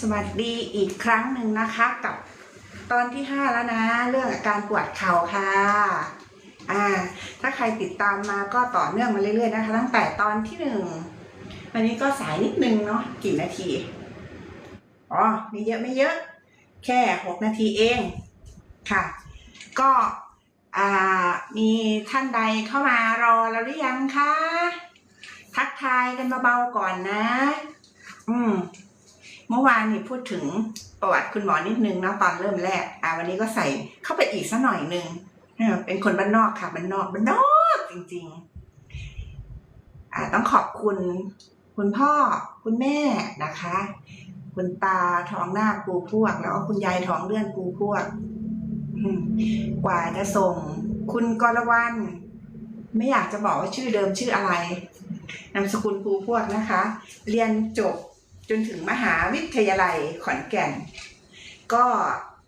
สวัสดีอีกครั้งหนึ่งนะคะกับตอนที่ 5 แล้วนะ เรื่องอาการปวดเข่าค่ะอ่าถ้าใครติดตามมาก็ต่อเนื่องมาเรื่อยๆนะคะ ตั้งแต่ตอนที่หนึ่งวันนี้ก็สายนิดนึงเนาะกี่นาทีอ๋อไม่เยอะไม่เยอะ แค่หกนาทีเองค่ะ ก็อ่ามีท่านใดเข้ามารอแล้วหรือยังคะทักทายกันเบาๆก่อนนะ อืม เมื่อวานนี่พูดถึงประวัติคุณหมอนิดนึงเนาะตอนเริ่มแรกอ่าวันนี้ก็ใส่เข้าไปอีกสักหน่อยนึงเออเป็นคนบ้านนอกค่ะบ้านนอกบ้านนอกจริง ๆ อ่าต้องขอบคุณ คุณพ่อคุณแม่นะคะ คุณตาท้องหน้าปูพวก แล้วก็คุณยายท้องเลื่อนปูพวกกว่าจะส่ง คุณกรวันไม่อยากจะบอกว่าชื่อเดิมชื่ออะไรนามสกุลปูพวกนะคะ เรียนจบ จนถึงมหาวิทยาลัยขอนแก่น ก็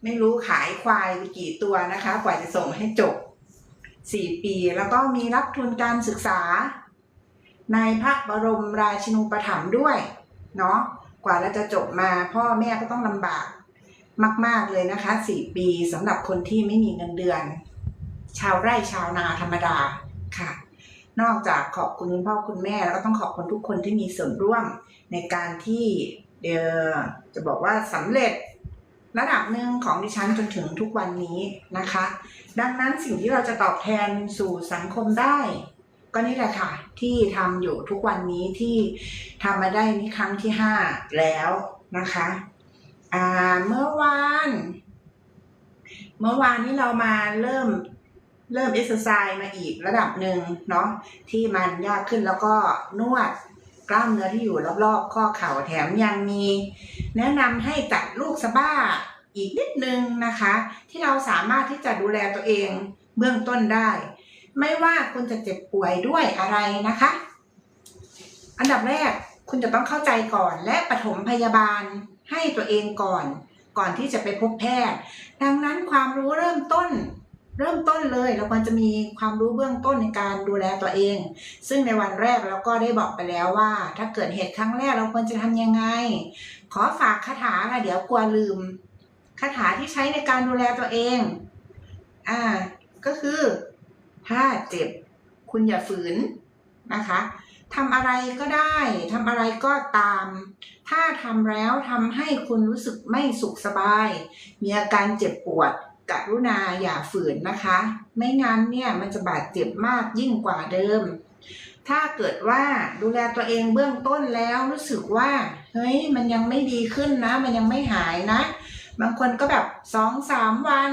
ไม่รู้ขายควายไปกี่ตัวนะคะ กว่าจะส่งให้จบสี่ปี แล้วก็มีรับทุนการศึกษา ในพระบรมราชินูปถัมภ์ด้วย เนาะกว่าเราจะจบมาพ่อแม่ก็ต้องลำบากมาก ๆ เลยนะคะสี่ปีสำหรับคนที่ไม่มีเงินเดือน ชาวไร่ชาวนาธรรมดาค่ะ นอกจากขอบคุณคุณพ่อคุณแม่ แล้วก็ต้องขอบคุณทุกคนที่มีส่วนร่วมในการที่เดจะบอกว่าสำเร็จระดับหนึ่งของดิฉันจนถึงทุกวันนี้นะคะ ดังนั้นสิ่งที่เราจะตอบแทนสู่สังคมได้ ก็นี่แหละค่ะ ที่ทำอยู่ทุกวันนี้ที่ทำมาได้นี่ครั้งที่ห้าแล้วนะคะอ่าเมื่อวาน เมื่อวานนี้เรามาเริ่ม เริ่มเอ็กซ์ไซส์มาอีกระดับหนึ่งเนาะที่มันยากขึ้นแล้วก็นวดกล้ามเนื้อที่อยู่รอบๆ ข้อเข่าแถมยังมี แนะนำให้จัดลูกสะบ้าอีกนิดนึงนะคะ ที่เราสามารถที่จะดูแลตัวเองเบื้องต้นได้ ไม่ว่าคุณจะเจ็บป่วยด้วยอะไรนะคะ อันดับแรกคุณจะต้องเข้าใจก่อนและปฐมพยาบาลให้ตัวเองก่อน ก่อนที่จะไปพบแพทย์ ดังนั้นความรู้เริ่มต้น เริ่มต้นเลยเราควรจะมีความรู้เบื้องต้นในการดูแลตัวเอง ซึ่งในวันแรกเราก็ได้บอกไปแล้วว่า ถ้าเกิดเหตุครั้งแรกเราควรจะทำยังไง ขอฝากคาถาค่ะเดี๋ยวกลัวลืมคาถาที่ใช้ในการดูแลตัวเอง อ่า ก็คือ ถ้าเจ็บคุณอย่าฝืนนะคะทำอะไรก็ได้ทำอะไรก็ตาม ถ้าทำแล้วทำให้คุณรู้สึกไม่สุขสบาย มีอาการเจ็บปวด กรุณาอย่าฝืนนะคะ ไม่งั้นเนี่ยมันจะบาดเจ็บมากยิ่งกว่าเดิม ถ้าเกิดว่าดูแลตัวเองเบื้องต้นแล้วรู้สึกว่าเฮ้ยมันยังไม่ดีขึ้นนะ มันยังไม่หายนะ บางคนก็แบบสองสามวัน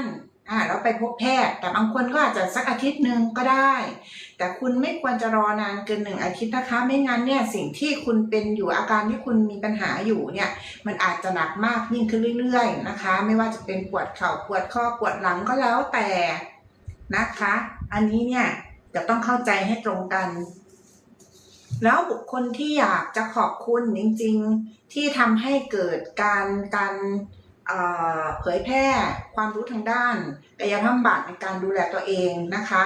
อ่าเราไปพบแพทย์ แต่บางคนก็อาจจะสักอาทิตย์หนึ่งก็ได้ แต่คุณไม่ควรจะรอนานเกินหนึ่งอาทิตย์นะคะ ไม่งั้นเนี่ยสิ่งที่คุณเป็นอยู่อาการที่คุณมีปัญหาอยู่เนี่ยมันอาจจะหนักมากยิ่งขึ้นเรื่อย ๆนะคะ ไม่ว่าจะเป็นปวดเข่าปวดข้อปวดหลังก็แล้วแต่นะคะ อันนี้เนี่ยจะต้องเข้าใจให้ตรงกัน แล้วบุคคลที่อยากจะขอบคุณจริง ๆ ที่ทำให้เกิดการการเผยแพร่ความรู้ทางด้านกายภาพบำบัดในการดูแลตัวเองนะคะ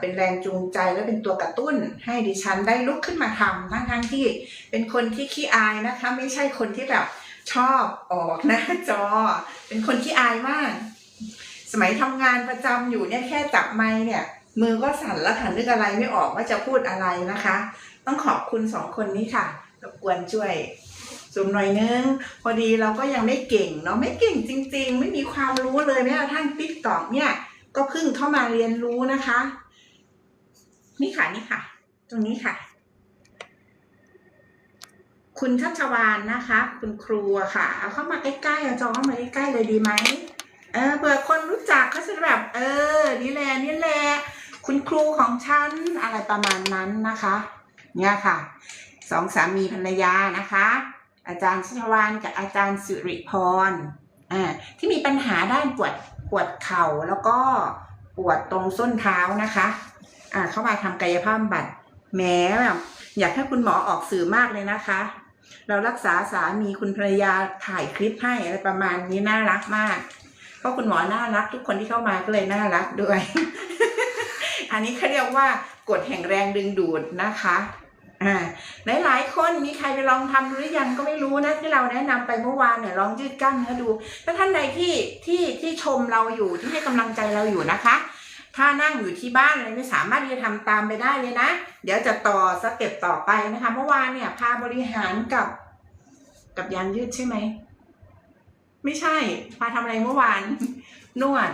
เป็นแรงจูงใจและเป็นตัวกระตุ้น ให้ดิฉันได้ลุกขึ้นมาทำทั้งๆที่เป็นคนที่ขี้อายนะคะ ไม่ใช่คนที่แบบชอบออกหน้าจอ เป็นคนที่อายมาก สมัยทำงานประจำอยู่เนี่ยแค่จับไม้เนี่ย มือก็สั่นแล้วค่ะนึกอะไรไม่ออกว่าจะพูดอะไรนะคะ ต้องขอบคุณสองคนนี้ค่ะรบกวนช่วยซูมหน่อยนึง พอดีเราก็ยังไม่เก่งเนาะไม่เก่งจริง ๆ ไม่มีความรู้เลยแม้กระทั่งติ๊กตอกเนี่ยก็เพิ่งเข้ามาเรียนรู้นะคะ นี่ค่ะนี่ค่ะ ตรงนี้ค่ะ คุณชัชวานนะคะ คุณครูค่ะ เอาเข้ามาใกล้ๆเอาจอเข้ามาใกล้ๆเลยดีไหมเออเผื่อคนรู้จักเขาจะแบบ เออ นี่แหละนี่แหละคุณครูของฉันอะไรประมาณนั้นนะคะ เนี่ยค่ะสองสามีภรรยานะคะ อาจารย์ชัชวานกับอาจารย์สิริพรอ่าที่มีปัญหาด้านปวดปวดเข่าแล้วก็ปวดตรงส้นเท้านะคะ เข้ามาทำกายภาพบำบัดแม้แบบอยากให้คุณหมอออกสื่อมากเลยนะคะ เรารักษาสามีคุณภรรยาถ่ายคลิปให้อะไรประมาณนี้น่ารักมาก เพราะคุณหมอน่ารัก ทุกคนที่เข้ามาก็เลยน่ารักด้วย อันนี้เขาเรียกว่ากฎแห่งแรงดึงดูดนะคะอ่าหลายๆคนมีใครไปลองทำดูหรือยังก็ไม่รู้นะที่เราแนะนำไปเมื่อวานเนี่ยลองยืดกล้ามเนื้อดูถ้าท่านใดที่ที่ที่ชมเราอยู่ที่ให้กำลังใจเราอยู่นะคะ ถ้านั่งอยู่ที่บ้านอะไรไม่สามารถที่จะทำตามไปได้เลยนะ เดี๋ยวจะต่อสเต็ปต่อไปนะคะ เมื่อวานเนี่ยพาบริหารกับกับยางยืดใช่ไหม ไม่ใช่ พาทำอะไรเมื่อวาน นวด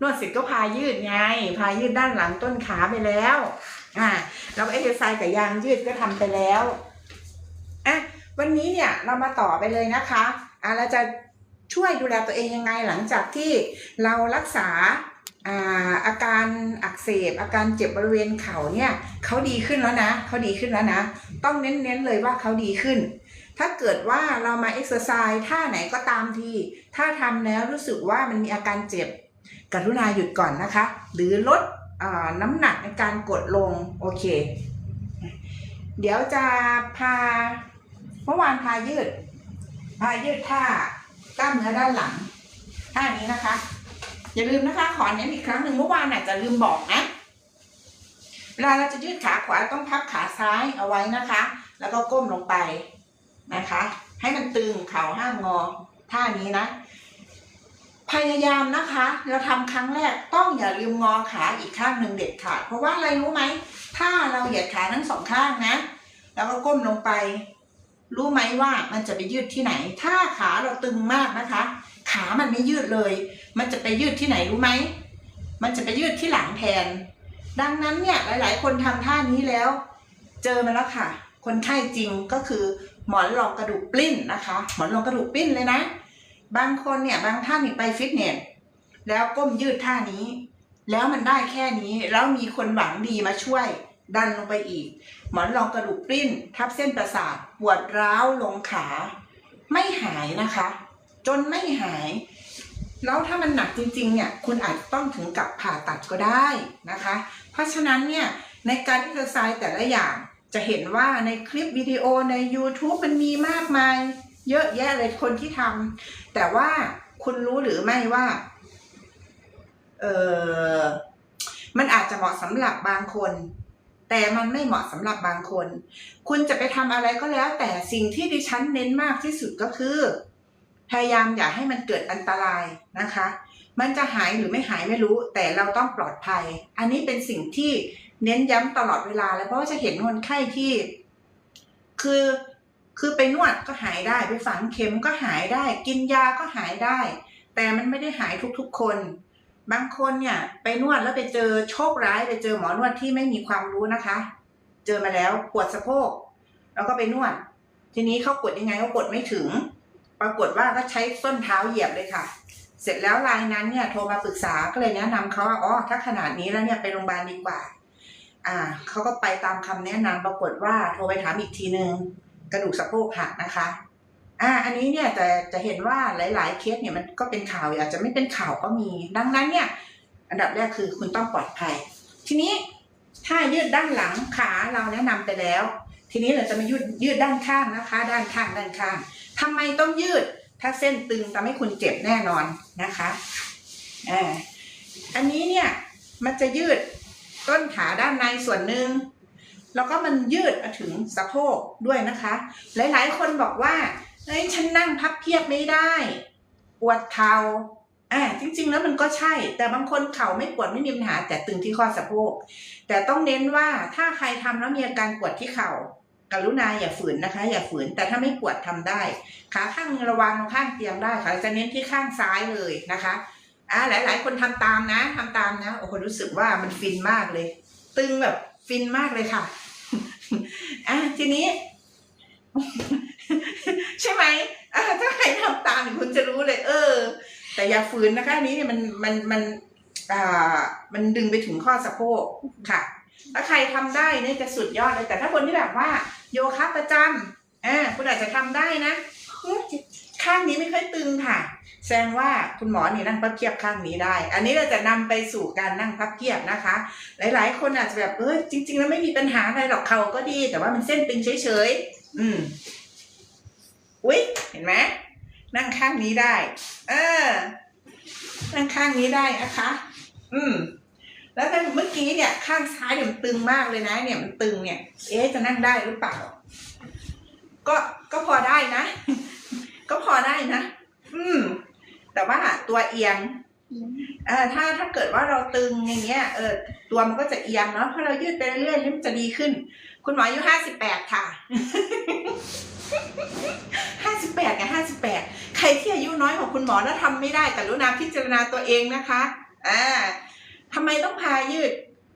นวดเสร็จก็พายืดไง พายืดด้านหลังต้นขาไปแล้ว อ่าแล้วเอ็กซ์ไซส์กับยางยืดก็ทำไปแล้วอะวันนี้เนี่ยเรามาต่อไปเลยนะคะอะเราจะช่วยดูแลตัวเองยังไงหลังจากที่เรารักษา อาอาการอักเสบอาการเจ็บบริเวณเข่าเนี่ยเขาดีขึ้นแล้วนะเขาดีขึ้นแล้วนะ ต้องเน้นๆเลยว่าเขาดีขึ้น ถ้าเกิดว่าเรามาเอ็กซ์ไซส์ท่าไหนก็ตามทีถ้าทำแล้วรู้สึกว่ามันมีอาการเจ็บกรุณาหยุดก่อนนะคะ หรือลดอน้ำหนักในการกดลงโอเค เดี๋ยวจะพาเมื่อวานพายืด พายืดท่ากล้ามเนื้อด้านหลังท่านี้นะคะ อย่าลืมนะคะขอเน้นอีกครั้งหนึ่งเมื่อวานอาจจะลืมบอกนะเวลาเราจะยืดขาขวาต้องพับขาซ้ายเอาไว้นะคะ แล้วก็ก้มลงไปนะคะ ให้มันตึงเข่าห้ามงอท่านี้นะ พยายามนะคะ เราทำครั้งแรกต้องอย่าลืมงอขาอีกข้างหนึ่งเด็ดขาดเพราะว่าอะไรรู้ไหมถ้าเราเหยียดขาทั้งสองข้างนะ แล้วก็ก้มลงไป รู้ไหมว่ามันจะไปยืดที่ไหน ถ้าขาเราตึงมากนะคะ ขามันไม่ยืดเลย มันจะไปยืดที่ไหนรู้ไหม มันจะไปยืดที่หลังแทน ดังนั้นเนี่ยหลาย ๆ คนทำท่านี้แล้ว เจอมาแล้วค่ะ คนไข้จริงก็คือหมอนรองกระดูกปลิ้นนะคะ หมอนรองกระดูกปลิ้นเลยนะ บางคนเนี่ยบางท่านนี่ไปฟิตเนสแล้วก้มยืดท่านี้ แล้วมันได้แค่นี้แล้วมีคนหวังดีมาช่วยดันลงไปอีก หมอนรองกระดูกปลิ้น ทับเส้นประสาทปวดร้าวลงขา ไม่หายนะคะ จนไม่หาย แล้วถ้ามันหนักจริงๆเนี่ยคุณอาจต้องถึงกับผ่าตัดก็ได้นะคะ เพราะฉะนั้นเนี่ยในการที่จะไซส์แต่ละอย่างจะเห็นว่าในคลิปวิดีโอใน YouTube มันมีมากมาย เยอะแยะเลยคนที่ทำแต่ว่าคุณรู้หรือไม่ว่า เออมันอาจจะเหมาะสำหรับบางคน แต่มันไม่เหมาะสำหรับบางคน คุณจะไปทำอะไรก็แล้ว แต่สิ่งที่ดิฉันเน้นมากที่สุดก็คือ พยายามอย่าให้มันเกิดอันตรายนะคะ มันจะหายหรือไม่หายไม่รู้ แต่เราต้องปลอดภัย อันนี้เป็นสิ่งที่เน้นย้ำตลอดเวลาเลยเพราะว่าจะเห็นคนไข้ที่ คือคือไปนวดก็หายได้ไปฝังเข็มก็หายได้ กินยาก็หายได้ แต่มันไม่ได้หายทุกๆคน บางคนเนี่ยไปนวดแล้วไปเจอโชคร้ายไปเจอหมอนวดที่ไม่มีความรู้นะคะ เจอมาแล้วปวดสะโพก แล้วก็ไปนวด ทีนี้เขากดยังไงเขากดไม่ถึง ปรากฏว่าก็ใช้ส้นเท้าเหยียบเลยค่ะ เสร็จแล้วรายนั้นเนี่ยโทรมาปรึกษาก็เลยแนะนำเขาว่าอ๋อถ้าขนาดนี้แล้วเนี่ยไปโรงพยาบาลดีกว่า อ่าเขาก็ไปตามคำแนะนำปรากฏว่าโทรไปถามอีกทีนึงกระดูกสะโพกหักนะคะอ่าอันนี้เนี่ยจะจะเห็นว่าหลาย ๆ เคสเนี่ยมันก็เป็นข่าวอาจจะไม่เป็นข่าวก็มี ดังนั้นเนี่ยอันดับแรกคือคุณต้องปลอดภัย ทีนี้ถ้ายืดด้านหลังขาเราแนะนำไปแล้ว ทีนี้เราจะมายืดยืดด้านข้างนะคะ ด้านข้างด้านข้าง ทำไมต้องยืด ถ้าเส้นตึงทำให้คุณเจ็บแน่นอนนะคะอ่าอันนี้เนี่ยมันจะยืดต้นขาด้านในส่วนหนึ่งแล้วก็มันยืดมาถึงสะโพกด้วยนะคะ หลายๆ คนบอกว่าเฮ้ยฉันนั่งพับเพียบไม่ได้ ปวดเข่าอ่าจริง ๆ แล้วมันก็ใช่ แต่บางคนเข่าไม่ปวดไม่มีปัญหา แต่ตึงที่ข้อสะโพก แต่ต้องเน้นว่าถ้าใครทำแล้วมีอาการปวดที่เข่า กรุณาอย่าฝืนนะคะ อย่าฝืนแต่ถ้าไม่ปวดทำได้ ขาข้างระวังข้างเตียงได้ค่ะจะเน้นที่ข้างซ้ายเลยนะคะอ่าหลาย ๆ คนทำตามนะทำตามนะโอ้โหรู้สึกว่ามันฟินมากเลย ตึงแบบฟินมากเลยค่ะอะทีนี้ ใช่ไหมอ่าถ้าใครทำตามคุณจะรู้เลย เออ แต่อย่าฝืนนะคะอันนี้เนี่ยมันมันมันอ่ามันดึงไปถึงข้อสะโพกค่ะ ถ้าใครทำได้เนี่ยจะสุดยอดเลย แต่ถ้าคนที่แบบว่า โยคะประจำอ่าคุณอาจจะทำได้นะ ข้างนี้ไม่ค่อยตึงค่ะ แสดงว่าคุณหมอนี่นั่งพับเพียบข้างนี้ได้ อันนี้เราจะนำไปสู่การนั่งพับเพียบนะคะ หลาย ๆ คนอาจจะแบบเออจริง ๆ แล้วไม่มีปัญหาอะไรหรอกเขาก็ดี แต่ว่ามันเส้นตึงเฉยๆ อืมอุ๊ยเห็นไหมนั่งข้างนี้ได้ เออ นั่งข้างนี้ได้นะคะ อืม แล้วถ้าเมื่อกี้เนี่ยข้างซ้ายเนี่ยมันตึงมากเลยนะ เนี่ยมันตึงเนี่ย เอ๊ะจะนั่งได้หรือเปล่า ก็ก็พอได้นะ ก็พอได้นะ อืม แต่ว่าตัวเอียงเออถ้าถ้าเกิดว่าเราตึงอย่างเงี้ยเออตัวมันก็จะเอียงเนาะเพราะเรายืดไปเรื่อยๆแล้วมันจะดีขึ้น คุณหมออายุห้าสิบแปดค่ะห้าสิบแปดกับห้าสิบแปดใครที่อายุน้อยกว่าคุณหมอแล้วทำไม่ได้กรุณาพิจารณาตัวเองนะคะอ่า ทำไมต้องพายืด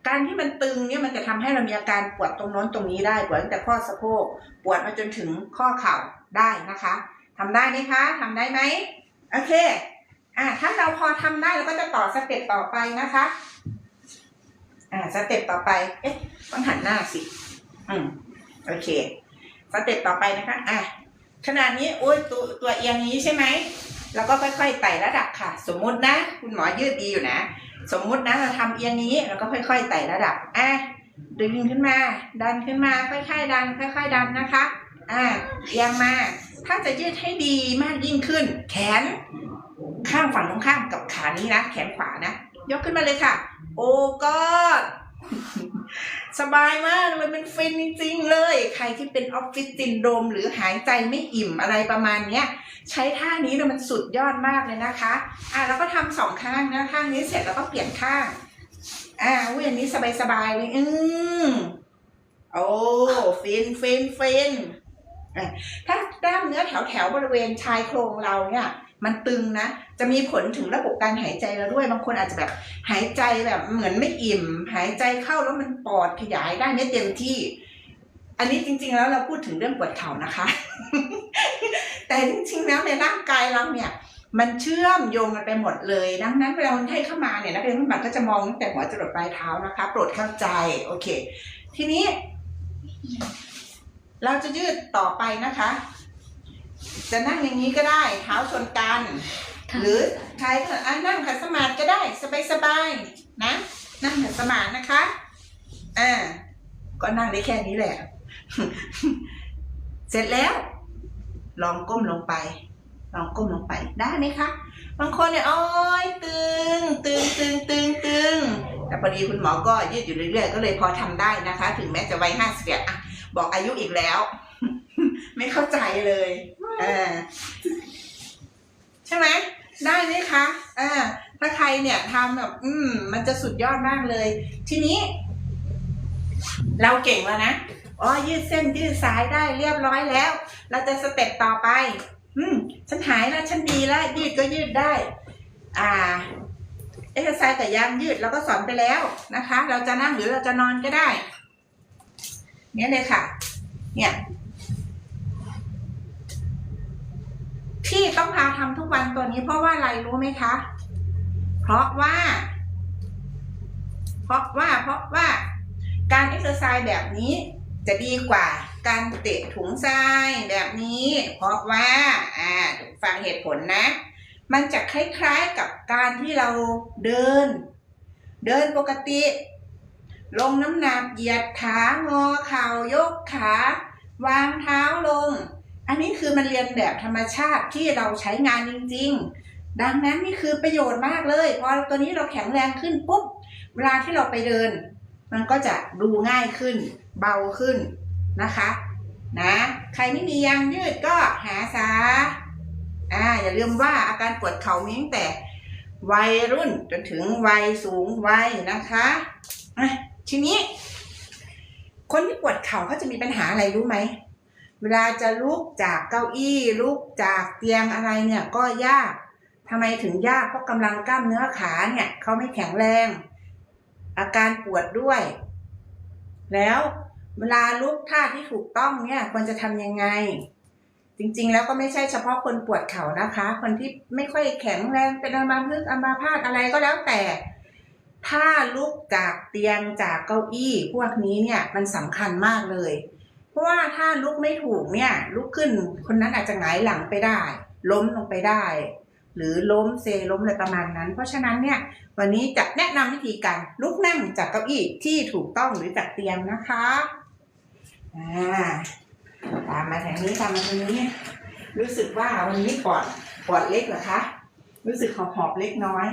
การที่มันตึงเนี่ยมันจะทำให้เรามีอาการปวดตรงน้นตรงนี้ได้ปวดตั้งแต่ข้อสะโพกปวดมาจนถึงข้อเข่าได้นะคะทำได้ไหมคะทำได้ไหมโอเคอ่าถ้าเราพอทำได้เราก็จะต่อสเต็ปต่อไปนะคะอ่าสเต็ปต่อไป เอ๊ะต้องหันหน้าสิ อืมโอเคสเต็ปต่อไปนะคะอะขนาดนี้โอ้ยตัวตัวเอียงนี้ใช่ไหมแล้วก็ค่อยๆไต่ระดับค่ะ สมมุตินะ คุณหมอยืดดีอยู่นะ สมมุตินะเราทำเอียงนี้แล้วก็ค่อยๆไต่ระดับอะดึงขึ้นมา ดันขึ้นมาค่อยๆดัน ค่อย ๆ ดันนะคะอะเอียงมา ถ้าจะยืดให้ดีมากยิ่งขึ้น แขนข้างฝั่งตรงข้ามกับขานี้นะ แขนขวานะ ยกขึ้นมาเลยค่ะ โอ้กอด สบายมากเลยเป็นฟินจริงๆเลย ใครที่เป็นออฟฟิศซินโดมหรือหายใจไม่อิ่มอะไรประมาณเนี้ย ใช้ท่านี้เนี่ยมันสุดยอดมากเลยนะคะอะแล้วก็ทำสองข้างนะข้างนี้เสร็จแล้วก็เปลี่ยนข้างอ่าอุ้ยอันนี้สบายๆเลยอืมโอ้ฟินฟินฟินถ้ากล้ามเนื้อแถวแถวๆบริเวณชายโครงเราเนี่ย มันตึงนะ จะมีผลถึงระบบการหายใจเราด้วย บางคนอาจจะแบบหายใจแบบเหมือนไม่อิ่ม หายใจเข้าแล้วมันปอดขยายได้ไม่เต็มที่ อันนี้จริง ๆ แล้วเราพูดถึงเรื่องปวดเข่านะคะ แต่จริง ๆ แล้วในร่างกายเราเนี่ย มันเชื่อมโยงกันไปหมดเลย ดังนั้นเวลาคนไข้เข้ามาเนี่ยนักเรียนผู้บัตก็จะมองตั้งแต่หัวจรดปลายเท้านะคะ โปรดเข้าใจโอเค ทีนี้ เราจะยืดต่อไปนะคะ จะนั่งอย่างนี้ก็ได้ เท้าชนกัน หรือใครก็อะนั่งขัดสมาธิก็ได้สบายๆนะนั่งขัดสมาธินะคะอ่าก็นั่งได้แค่นี้แหละ เสร็จแล้ว ลองก้มลงไป ลองก้มลงไปได้ไหมคะ บางคนเนี่ยโอ้ยตึง ตึงตึงตึงตึงแต่พอดีคุณหมอก็ยืดอยู่เรื่อยๆ ก็เลยพอทำได้นะคะ ถึงแม้จะวัยห้าสิบเอ็ดอะบอกอายุอีกแล้ว ไม่เข้าใจเลยเออใช่ไหม ได้ไหมคะอ่าถ้าใครเนี่ยทำแบบ อืม มันจะสุดยอดมากเลย ทีนี้ เราเก่งแล้วนะอ๋อยืดเส้นยืดสายได้เรียบร้อยแล้ว เราจะสเต็ปต่อไป อืม ฉันหายแล้วฉันดีแล้วยืดก็ยืดได้ อ่าเอ็กซ์ไซส์แต่ยางยืดเราก็สอนไปแล้วนะคะ เราจะนั่งหรือเราจะนอนก็ได้ เนี่ยเลยค่ะ เนี่ย ที่ต้องพาทำทุกวันตัวนี้เพราะว่าอะไรรู้ไหมคะ เพราะว่า เพราะว่า เพราะว่า การเอ็กซ์ไซส์แบบนี้จะดีกว่าการเตะถุงทรายแบบนี้ เพราะว่า อ่าฟังเหตุผลนะ มันจะคล้ายๆกับการที่เราเดิน เดินปกติ ลงน้ำหนักเหยียดขางอเข่ายกขาวางเท้าลง อันนี้คือมันเรียนแบบธรรมชาติที่เราใช้งานจริง ๆ ดังนั้นนี่คือประโยชน์มากเลยพอตัวนี้เราแข็งแรงขึ้นปุ๊บเวลาที่เราไปเดิน มันก็จะดูง่ายขึ้น เบาขึ้นนะคะนะใครไม่มียางยืดก็หาซาอ่าอย่าลืมว่าอาการปวดเข่ามีตั้งแต่วัยรุ่นจนถึงวัยสูงวัยนะคะอะทีนี้ คนที่ปวดเข่าเขาจะมีปัญหาอะไรรู้ไหม เวลาจะลุกจากเก้าอี้ลุกจากเตียงอะไรเนี่ยก็ยากทำไมถึงยากเพราะกำลังกล้ามเนื้อขาเนี่ยเขาไม่แข็งแรง อาการปวดด้วย แล้วเวลาลุกท่าที่ถูกต้องเนี่ยควรจะทำยังไง จริงๆ แล้วก็ไม่ใช่เฉพาะคนปวดเข่านะคะ คนที่ไม่ค่อยแข็งแรงเป็นอัมาพึกอัมาพาตอะไรก็แล้วแต่ถ้าลุกจากเตียงจากเก้าอี้ พวกนี้เนี่ยมันสำคัญมากเลย เพราะว่าถ้าลุกไม่ถูกเนี่ย ลุกขึ้นคนนั้นอาจจะหงายหลังไปได้ ล้มลงไปได้ หรือล้มเซล้มอะไรประมาณนั้น เพราะฉะนั้นเนี่ยวันนี้จะแนะนำวิธีการลุกนั่งจากเก้าอี้ที่ถูกต้องหรือจากเตียงนะคะอ่าตามมาทางนี้ตามมาทางนี้ รู้สึกว่าวันนี้ปอดปอดเล็กเหรอคะรู้สึกหอบหอบเล็กน้อย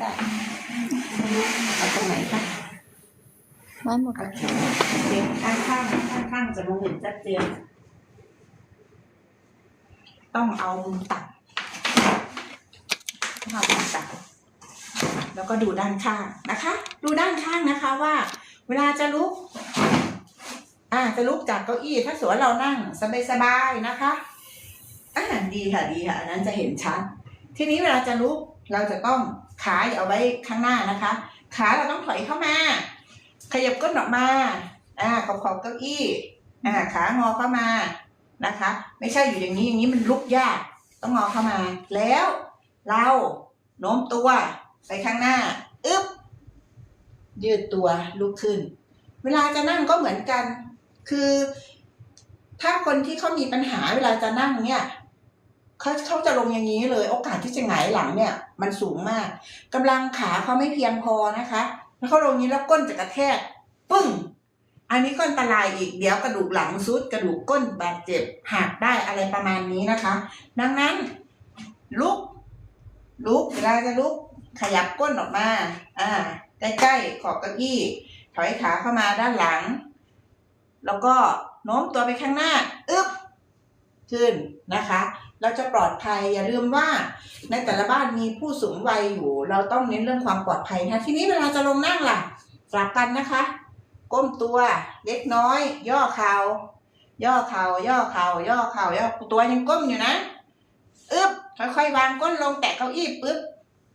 ได้ เอาตรงไหนคะไม้หมดโอเคเดี๋ยวข้างข้างข้างข้างๆจะมองเห็นชัดเจนต้องเอามุมต่ำต้องเอามุมต่ำแล้วก็ดูด้านข้างนะคะ ดูด้านข้างนะคะว่า เวลาจะลุก อ่าจะลุกจากเก้าอี้ถ้าสมมติว่าเรานั่งสบายๆนะคะอ่าดีค่ะดีค่ะอันนั้นจะเห็นชัด ทีนี้เวลาจะลุกเราจะต้อง ขาอย่าเอาไว้ข้างหน้านะคะ ขาเราต้องถอยเข้ามา ขยับก้นออกมาอ่าขอบขอบเก้าอี้อ่าขางอเข้ามานะคะ ไม่ใช่อยู่อย่างนี้อย่างนี้มันลุกยากต้องงอเข้ามา แล้ว เราโน้มตัวไปข้างหน้าอึ๊บยืดตัวลุกขึ้น เวลาจะนั่งก็เหมือนกัน คือ ถ้าคนที่เขามีปัญหาเวลาจะนั่งเนี่ย เขาเขาจะลงอย่างนี้เลย โอกาสที่จะหงายหลังเนี่ย มันสูงมากกำลังขาเขาไม่เพียงพอนะคะแล้วเขาลงอย่างนี้แล้วก้นจะกระแทกปึ้ง อันนี้ก็อันตรายอีกเดี๋ยวกระดูกหลังซุดกระดูกก้นบาดเจ็บหักได้อะไรประมาณนี้นะคะ ดังนั้นลุก ลุกเวลาจะลุกขยับก้นออกมา อ่า ใกล้ๆขอบเก้าอี้ ถอยขาเข้ามาด้านหลัง แล้วก็โน้มตัวไปข้างหน้า อึ๊บ ขึ้นนะคะ เราจะปลอดภัยอย่าลืมว่า ในแต่ละบ้านมีผู้สูงวัยอยู่ เราต้องเน้นเรื่องความปลอดภัยนะทีนี้เวลาจะลงนั่งล่ะกลับกันนะคะ ก้มตัวเล็กน้อย ย่อเข่าย่อเข่าย่อเข่าย่อเข่าย่อตัวยังก้มอยู่นะอึ๊บค่อยๆวางก้นลงแตะเก้าอี้ปุ๊บ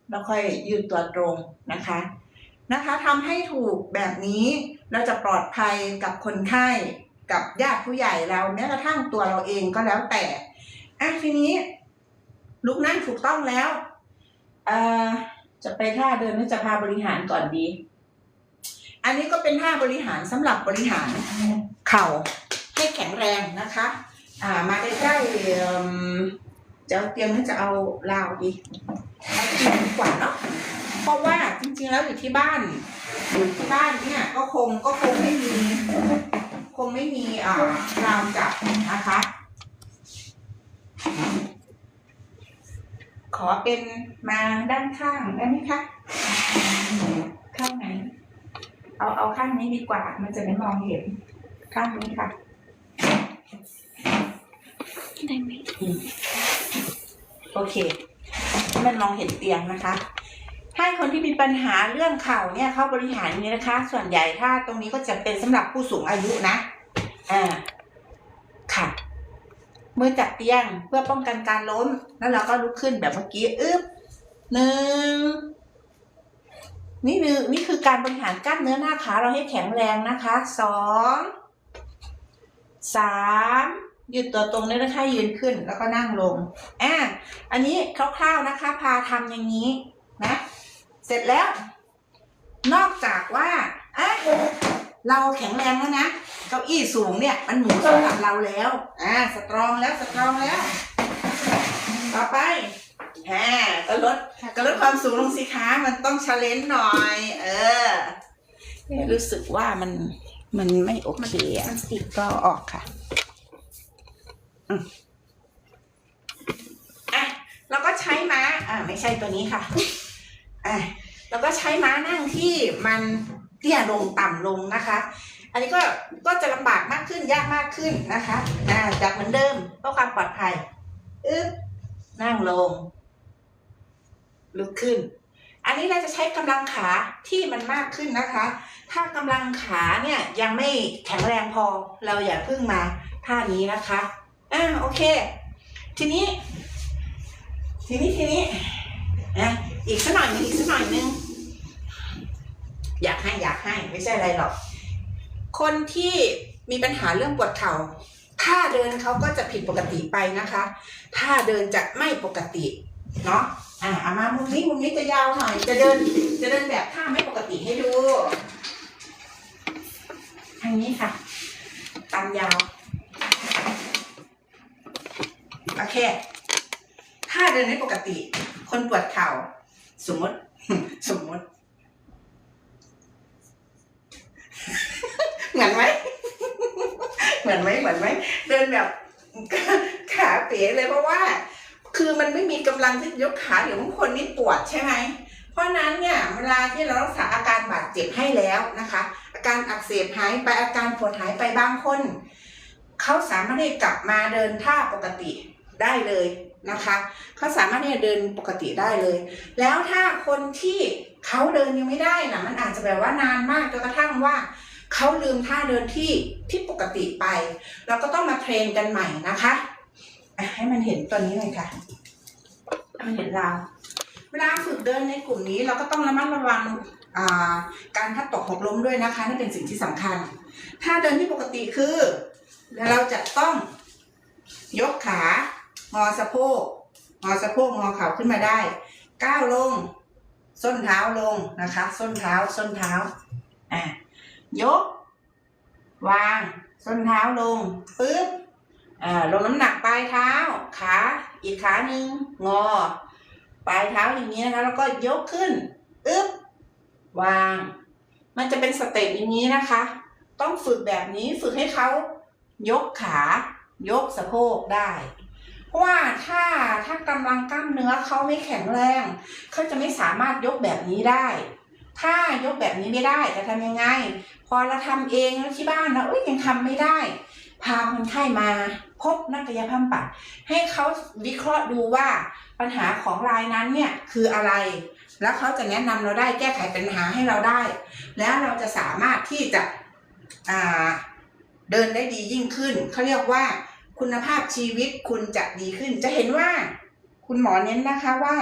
แล้วค่อยยืดตัวตรงนะคะนะคะทำให้ถูกแบบนี้เราจะปลอดภัยกับคนไข้กับญาติผู้ใหญ่เราแม้กระทั่งตัวเราเองก็แล้วแต่ อะทีนี้ ลุกนั่งถูกต้องแล้วเอ่อจะไปท่าเดินหรือจะพาบริหารก่อนดี อันนี้ก็เป็นท่าบริหารสำหรับบริหารเข่าให้แข็งแรงนะคะ อ่า มาใกล้ๆจะเอาเตรียมหรือจะเอาลาวดีเอาเตรียมดีกว่าเนาะเพราะว่าจริงๆแล้วอยู่ที่บ้านอยู่ที่บ้านเนี่ยก็คงก็คงไม่มี คงไม่มีอ่าราวจับนะคะ ขอเป็นมาด้านข้างได้ไหมคะข้างไหน เอาเอาข้างนี้ดีกว่า มันจะไม่มองเห็น ข้างนี้ค่ะได้ไหมโอเคให้มันมองเห็นเตียงนะคะ ให้คนที่มีปัญหาเรื่องเข่าเนี่ยเข้าบริหารอย่างนี้นะคะ ส่วนใหญ่ถ้าตรงนี้ก็จะเป็นสำหรับผู้สูงอายุนะอ่าค่ะ มือจับเตียงเพื่อป้องกันการล้ม แล้วเราก็ลุกขึ้นแบบเมื่อกี้อึ๊บหนึ่งนี่คือนี่คือการบริหารกล้ามเนื้อหน้าขาเราให้แข็งแรงนะคะสองสามยืดตัวตรงเลยนะคะยืนขึ้นแล้วก็นั่งลงอ่าอันนี้คร่าวๆนะคะ พาทำอย่างนี้นะ เสร็จแล้ว นอกจากว่าอะเราแข็งแรงแล้วนะ เก้าอี้สูงเนี่ย มันหมุนสำหรับเราแล้ว อ่า สตรองแล้วสตรองแล้ว ต่อไปอ่าก็ลดก็ลดความสูงลงสิคะมันต้องชาเลนจ์หน่อย เออ รู้สึกว่ามันมันไม่โอเคอะมันติดก็ออกค่ะอืมอะเราก็ใช้ม้า อ่าไม่ใช่ตัวนี้ค่ะอะเราก็ใช้ม้านั่งที่มันเตี้ยลงต่ำลงนะคะ อันนี้ก็ก็จะลำบากมากขึ้นยากมากขึ้นนะคะอ่าจากเหมือนเดิมเพื่อความปลอดภัยอึ๊บนั่งลง ลุกขึ้น อันนี้เราจะใช้กำลังขาที่มันมากขึ้นนะคะ ถ้ากำลังขาเนี่ยยังไม่แข็งแรงพอเราอย่าเพิ่งมาท่านี้นะคะอ่าโอเค ทีนี้ ทีนี้ทีนี้นะอีกสักหน่อยนึงอีกสักหน่อยนึงอยากให้อยากให้ไม่ใช่อะไรหรอก คนที่มีปัญหาเรื่องปวดเข่าท่าเดินเขาก็จะผิดปกติไปนะคะท่าเดินจะไม่ปกติเนาะอ่าเอามามุมนี้มุมนี้จะยาวหน่อย จะเดินจะเดินแบบท่าไม่ปกติให้ดูทางนี้ค่ะตามยาวโอเคถ้าเดินไม่ปกติ คนปวดเข่าสมมติ สมมติ เหมือนไหม เหมือนไหมเหมือนไหม เดินแบบขาเป๋เลยเพราะว่า คือมันไม่มีกำลังที่ยกขาเดี๋ยวบางคนนี่ปวดใช่ไหม เพราะนั้นเนี่ยเวลาที่เรารักษาอาการบาดเจ็บให้แล้วนะคะ อาการอักเสบหายไปอาการปวดหายไปบางคนเขาสามารถที่จะกลับมาเดินท่าปกติได้เลยนะคะเขาสามารถที่จะเดินปกติได้เลย แล้วถ้าคนที่เขาเดินยังไม่ได้นะมันอาจจะแบบว่านานมากจนกระทั่งว่า เขาลืมท่าเดินที่ที่ปกติไป เราก็ต้องมาเทรนกันใหม่นะคะให้มันเห็นตัวนี้หน่อยค่ะให้มันเห็นเราเวลาฝึกเดินในกลุ่มนี้เราก็ต้องระมัดระวังาการพัดตกหกล้มด้วยนะคะนี่เป็นสิ่งที่สำคัญ ถ้าเดินที่ปกติคือ เราจะต้องยกขางอสะโพกงอสะโพกงอเข่าขึ้นมาได้ ก้าวลง ส้นเท้าลงนะคะ ส้นเท้าส้นเท้าอะ ยก วาง ส้นเท้าลงปึ๊บอ่าลงน้ำหนักปลายเท้า ขาอีกขาหนึ่งงอ ปลายเท้าอย่างนี้นะคะ แล้วก็ยกขึ้นอึ๊บวาง มันจะเป็นสเต็ปอย่างนี้นะคะ ต้องฝึกแบบนี้ฝึกให้เขายกขา ยกสะโพกได้เพราะว่าถ้าถ้ากำลังกล้ามเนื้อเขาไม่แข็งแรง เขาจะไม่สามารถยกแบบนี้ได้ ถ้ายกแบบนี้ไม่ได้จะทำยังไง พอเราทำเองแล้วที่บ้านเราเอ้ยยังทำไม่ได้ พาคนไข้มาพบนักกายภาพบำบัดให้เขาวิเคราะห์ดูว่าปัญหาของรายนั้นเนี่ยคืออะไร แล้วเขาจะแนะนำเราได้แก้ไขปัญหาให้เราได้ แล้วเราจะสามารถที่จะอ่าเดินได้ดียิ่งขึ้น เขาเรียกว่าคุณภาพชีวิตคุณจะดีขึ้น จะเห็นว่าคุณหมอเน้นนะคะว่า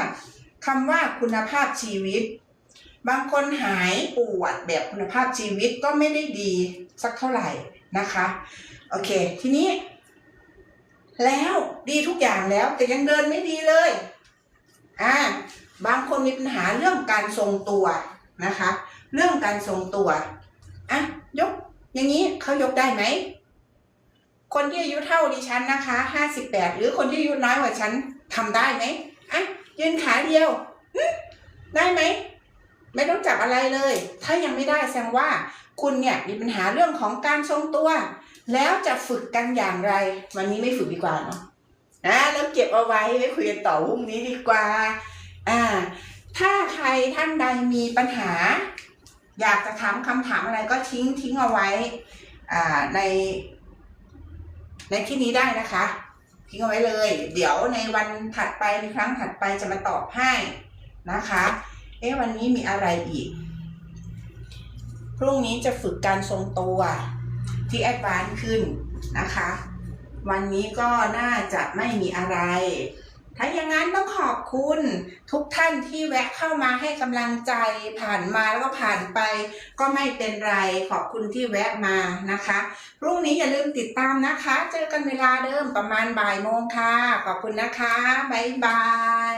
คำว่าคุณภาพชีวิต บางคนหายปวดแบบคุณภาพชีวิตก็ไม่ได้ดีสักเท่าไหร่นะคะโอเค ทีนี้ แล้วดีทุกอย่างแล้วแต่ยังเดินไม่ดีเลยอ่าบางคนมีปัญหาเรื่องการทรงตัวนะคะ เรื่องการทรงตัวอะยก อย่างนี้เขายกได้ไหมคนที่อายุเท่าดิฉันนะคะห้าสิบแปดหรือคนที่อายุน้อยกว่าฉันทำได้ไหมอะยืนขาเดียวได้ไหม ไม่ต้องจับอะไรเลย ถ้ายังไม่ได้แสดงว่าคุณเนี่ยมีปัญหาเรื่องของการทรงตัว แล้วจะฝึกกันอย่างไร วันนี้ไม่ฝึกดีกว่าเนาะอ่าแล้วเก็บเอาไว้ไว้คุยกันต่อพรุ่งนี้ดีกว่าอ่า ถ้าใครท่านใดมีปัญหา อยากจะถามคำถามอะไรก็ทิ้งทิ้งเอาไว้อ่าใน ในที่นี้ได้นะคะทิ้งเอาไว้เลย เดี๋ยวในวันถัดไปในครั้งถัดไปจะมาตอบให้นะคะ เอ๊ะวันนี้มีอะไรอีก พรุ่งนี้จะฝึกการทรงตัวที่แอดวานซ์ขึ้นนะคะ วันนี้ก็น่าจะไม่มีอะไร ถ้าอย่างนั้นต้องขอบคุณทุกท่านที่แวะเข้ามาให้กำลังใจผ่านมาแล้วก็ผ่านไป ก็ไม่เป็นไรขอบคุณที่แวะมานะคะ พรุ่งนี้อย่าลืมติดตามนะคะ เจอกันเวลาเดิมประมาณบ่ายโมงค่ะ ขอบคุณนะคะ บ๊ายบาย